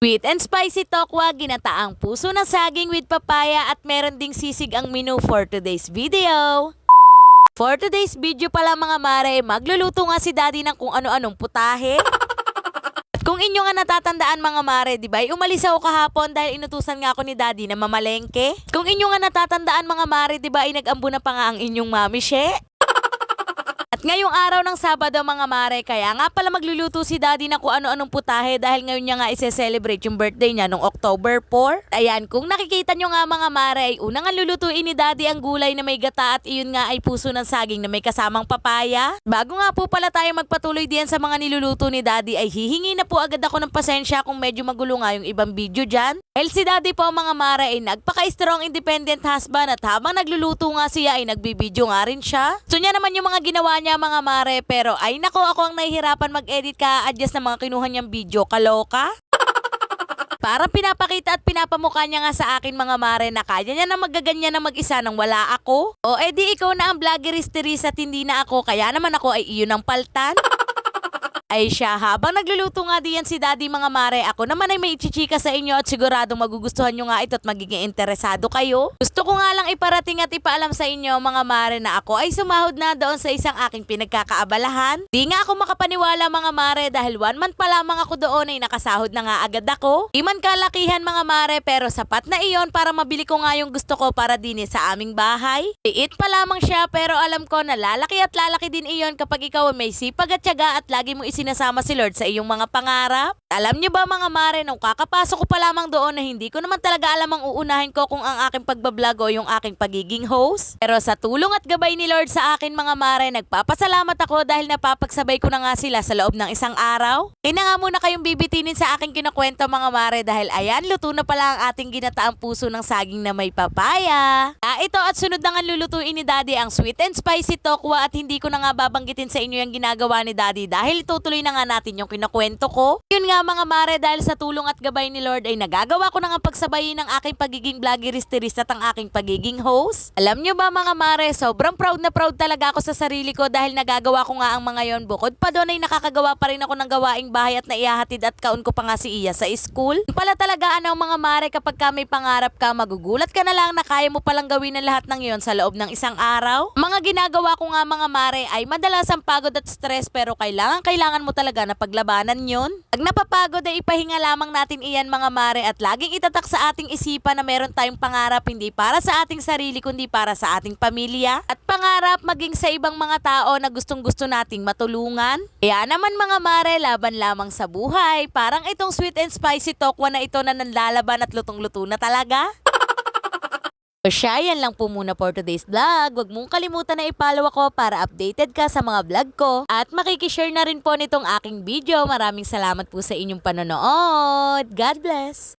Sweet and spicy tokwa, ginataang puso ng saging with papaya at meron ding sisig ang menu for today's video. For today's video pala mga mare, magluluto nga si daddy ng kung ano-anong putahe. At kung inyo nga natatandaan mga mare, di ba, umalis ako kahapon dahil inutusan nga ako ni daddy na mamalengke. Kung inyo nga natatandaan mga mare, di ba, inag-ambo na pa nga ang inyong mami, she? At ngayong araw ng Sabado mga mare, kaya nga pala magluluto si daddy na kung ano-anong putahe dahil ngayon niya nga ise-celebrate yung birthday niya noong October 4. Ayan, kung nakikita nyo nga mga mare, ay unang nga lulutuin ni daddy ang gulay na may gata at iyon nga ay puso ng saging na may kasamang papaya. Bago nga po pala tayo magpatuloy diyan sa mga niluluto ni daddy ay hihingi na po agad ako ng pasensya kung medyo magulo nga yung ibang video dyan. Dahil si daddy po mga mare ay nagpaka-strong independent husband at habang nagluluto nga siya ay nagbibideo nga rin siya. So niya naman yung mga ginawa niya mga mare pero ay nako ako ang nahihirapan mag-edit ka adjust ng mga kinuha niyang video. Kaloka? Para pinapakita at pinapamukha niya nga sa akin mga mare na kaya niya na magaganyan na mag-isa nang wala ako. O edi ikaw na ang vloggeris at hindi na ako kaya naman ako ay iyon ang paltan. Ay siya, habang nagluluto nga diyan si Daddy mga mare, ako naman ay may ichichika sa inyo at siguradong magugustuhan nyo nga ito at magiging interesado kayo. Gusto ko nga lang iparating at ipaalam sa inyo mga mare na ako ay sumahod na doon sa isang aking pinagkakaabalahan. Di nga ako makapaniwala mga mare dahil one month pa lamang ako doon ay nakasahod na nga agad ako. Di man kalakihan mga mare pero sapat na iyon para mabili ko nga yung gusto ko para din sa aming bahay. Liit pa lamang siya pero alam ko na lalaki at lalaki din iyon kapag ikaw ay may sipag at tiyaga at lagi mo isinasama si Lord sa iyong mga pangarap. Alam niyo ba mga mare, nung kakapasok ko pa lamang doon na hindi ko naman talaga alam ang uunahin ko kung ang aking pagbablog o yung aking pagiging host. Pero sa tulong at gabay ni Lord sa akin mga mare, nagpapasalamat ako dahil napapagsabay ko na nga sila sa loob ng isang araw. Kaya nga muna kayong bibitinin sa aking kinukwento mga mare dahil ayan, luto na pala ang ating ginataang puso ng saging na may papaya. Ah, ito at sunod na nga lulutuin ni Daddy ang sweet and spicy tokwa at hindi ko na nga babanggitin sa inyo yung ginagawa ni Daddy dahil itutuloy na nga natin yung kinukwento ko. Yun nga mga mare dahil sa tulong at gabay ni Lord ay nagagawa ko na nga pagsabayin ng aking pagiging vloggerist at ang aking pagiging host. Alam nyo ba mga mare, sobrang proud na proud talaga ako sa sarili ko dahil nagagawa ko nga ang mga yon bukod pa doon ay nakakagawa pa rin ako ng gawaing bahay at naihahatid at kaun ko pa nga si Iya sa school. Pala talaga ano mga mare kapag ka may pangarap ka, magugulat ka na lang na kaya mo palang gawin ang lahat ng yon sa loob ng isang araw. Mga ginagawa ko nga mga mare ay madalas ang pagod at stress pero kailangan kailangan mo talaga na paglabanan yon. Pag napapagod ay ipahinga lamang natin iyan mga mare at laging itatak sa ating isipan na meron tayong pangarap hindi para sa ating sarili kundi para sa ating pamilya at pangarap maging sa ibang mga tao na gustong gusto nating matulungan. Kaya naman mga mare, laban lamang sa buhay. Parang itong sweet and spicy tokwa na ito na nanlalaban at lutong-luto na talaga. O siya, yan lang po muna for today's vlog. Huwag mong kalimutan na i-follow ako para updated ka sa mga vlog ko. At makikishare na rin po nitong aking video. Maraming salamat po sa inyong panonood. God bless!